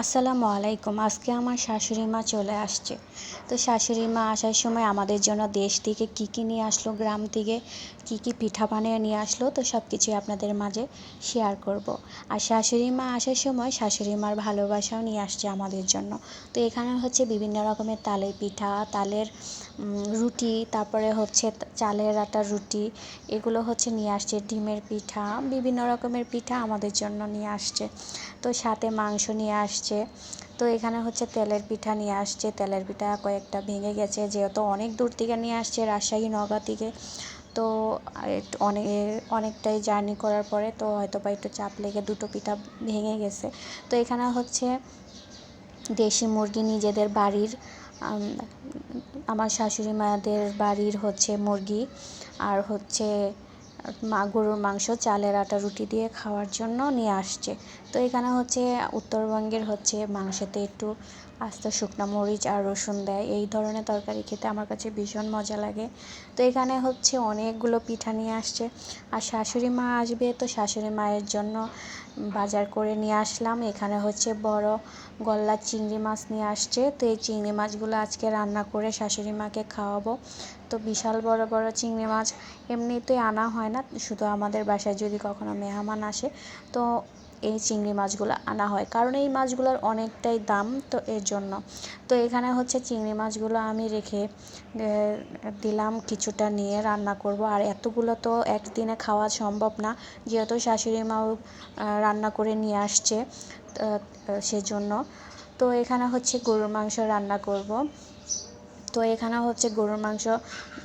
আসসালামু আলাইকুম। আজকে আমার শাশুড়ি মা চলে আসছে। তো শাশুড়ি মা আসার সময় আমাদের জন্য দেশ থেকে কী কী নিয়ে আসলো, গ্রাম থেকে কী কী পিঠা বানিয়ে নিয়ে আসলো, তো সব কিছুই আপনাদের মাঝে শেয়ার করব। আর শাশুড়ি মা আসার সময় শাশুড়ি মার ভালোবাসাও নিয়ে আসছে আমাদের জন্য। তো এখানে হচ্ছে বিভিন্ন রকমের তালের পিঠা, তালের রুটি, তারপরে হচ্ছে চালের আটার রুটি, এগুলো হচ্ছে নিয়ে আসছে। ডিমের পিঠা, বিভিন্ন রকমের পিঠা আমাদের জন্য নিয়ে আসছে। তো সাথে মাংস নিয়ে আসছে। তো এখানে হচ্ছে তেলের পিঠা নিয়ে আসছে। তেলের পিঠা কয়েকটা ভেঙে গেছে। যেহেতু অনেক দূর থেকে নিয়ে আসছে, রাজশাহী, নওগাঁ থেকে। তো অনেক অনেকটাই জার্নি করার পরে তো হয়তো বা একটু চাপ লেগে দুটো পিঠা ভেঙে গেছে। তো এখানে হচ্ছে দেশি মুরগি নিজেদের বাড়ির আমার শাশুড়ি মাদের বাড়ির হচ্ছে মুরগি। আর হচ্ছে মা গরুর মাংস, চালের আটা, রুটি দিয়ে খাওয়ার জন্য নিয়ে আসছে। তো এখানে হচ্ছে উত্তরবঙ্গের হচ্ছে মাংসতে একটু আস্ত শুকনো মরিচ আর রসুন দেয়। এই ধরনের তরকারি খেতে আমার কাছে ভীষণ মজা লাগে। তো এখানে হচ্ছে অনেকগুলো পিঠা নিয়ে আসছে। আর শাশুড়ি মা আসবে তো শাশুড়ি মায়ের জন্য বাজার করে নিয়ে আসলাম। এখানে হচ্ছে বড় গলদা চিংড়ি মাছ নিয়ে আসছে। তো এই চিংড়ি মাছগুলো আজকে রান্না করে শাশুড়ি মাকে খাওয়াবো। তো বিশাল বড় বড় চিংড়ি মাছ এমনিতেই আনা হয় না। শুধু আমাদের বাসায় যদি কখনো মেহমান আসে, তো এই চিংড়ি মাছগুলো আনা হয়। কারণ এই মাছগুলোর অনেকটাই দাম তো এর জন্য। তো এখানে হচ্ছে চিংড়ি মাছগুলো আমি রেখে দিলাম কিছুটা নিয়ে রান্না করব। আর এতগুলো তো একদিনে খাওয়া সম্ভব না। যেহেতু শাশুড়ি মাও রান্না করে নিয়ে আসছে সেজন্য। তো এখানে হচ্ছে গরুর মাংস রান্না করব। তো এখানে হচ্ছে গরুর মাংস,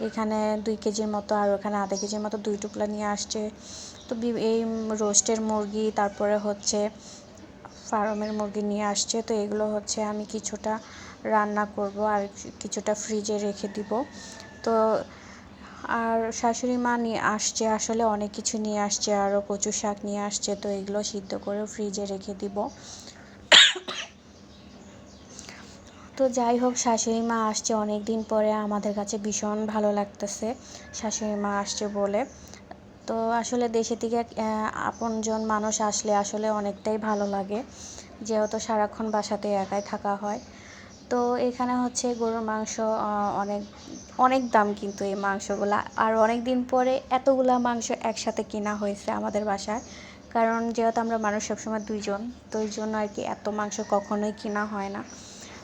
এখানে দুই কেজির মতো আর ওখানে আধা কেজির মতো দুই টুকলা নিয়ে আসছে। তো এই রোস্টের মুরগি, তারপরে হচ্ছে ফার্মের মুরগি নিয়ে আসছে। তো এগুলো হচ্ছে আমি কিছুটা রান্না করব আর কিছুটা ফ্রিজে রেখে দিব। তো আর শাশুড়ি মা নিয়ে আসছে, আসলে অনেক কিছু নিয়ে আসছে, আরও কচু শাক নিয়ে আসছে। তো এগুলো সিদ্ধ করে ফ্রিজে রেখে দিব। তো যাই হোক, শাশুড়ি মা আসছে অনেক দিন পরে। আমাদের কাছে ভীষণ ভালো লাগতেছে শাশুড়ি মা আসছে বলে। তো আসলে দেশে থেকে আপনজন মানুষ আসলে আসলে অনেকটাই ভালো লাগে। যেহেতু সারাক্ষণ বাসাতে একাই থাকা হয়। তো এখানে হচ্ছে গরুর মাংস অনেক অনেক দাম কিন্তু এই মাংসগুলা। আর অনেক দিন পরে এতগুলা মাংস একসাথে কেনা হয়েছে আমাদের বাসায়। কারণ যেহেতু আমরা মানুষ সবসময় দুইজন, তো ওই জন্য আর কি এত মাংস কখনোই কেনা হয় না।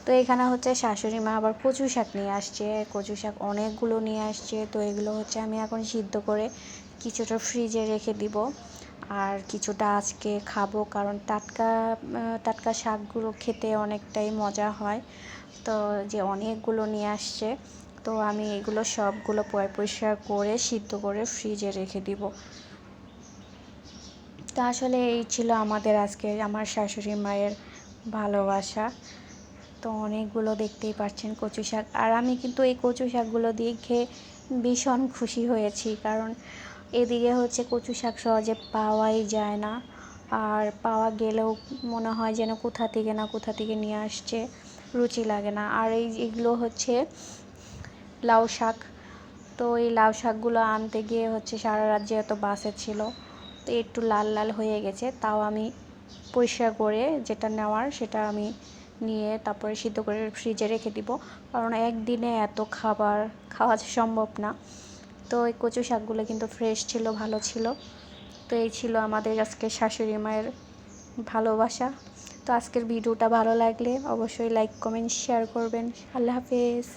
তো এখানে হচ্ছে শাশুড়ি মা আবার কচু শাক নিয়ে আসছে। কচু শাক অনেকগুলো নিয়ে আসছে। তো এগুলো হচ্ছে আমি এখন সিদ্ধ করে কিছুটা ফ্রিজে রেখে দিব। আর কিছুটা আজকে খাব কারণ টাটকা টাটকা শাকগুলো খেতে অনেকটাই মজা হয়। তো যে অনেকগুলো নিয়ে আসছে, তো আমি এগুলো সবগুলো পয়, পরিষ্কার করে সিদ্ধ করে ফ্রিজে রেখে দিব। তো আসলে এই ছিল আমাদের আজকে আমার শাশুড়ি মায়ের ভালোবাসা। তো অনেকগুলো দেখতেই পাচ্ছেন কচু শাক। আর আমি কিন্তু এই কচু শাকগুলো দিয়ে খেয়ে ভীষণ খুশি হয়েছি, কারণ এদিকে হচ্ছে কচু শাক সহজে পাওয়াই যায় না। আর পাওয়া গেলেও মনে হয় যেন কোথা থেকে না কোথা থেকে নিয়ে আসছে, রুচি লাগে না। আর এই এগুলো হচ্ছে লাউ শাক। তো এই লাউ শাকগুলো আনতে গিয়ে হচ্ছে সারা রাত এত বাসে ছিল, তো একটু লাল লাল হয়ে গেছে, তাও আমি পরিষ্কার করে যেটা নেওয়ার সেটা আমি নিয়ে তারপরে সিদ্ধ করে ফ্রিজে রেখে দিব। কারণ একদিনে এত খাবার খাওয়া সম্ভব না। তো এই কচু শাকগুলো কিন্তু ফ্রেশ ছিল, ভালো ছিল। তো এই ছিল আমাদের আজকে শাশুড়ি মায়ের ভালোবাসা। তো আজকের ভিডিওটা ভালো লাগলে অবশ্যই লাইক কমেন্ট শেয়ার করবেন। আল্লাহ হাফেজ।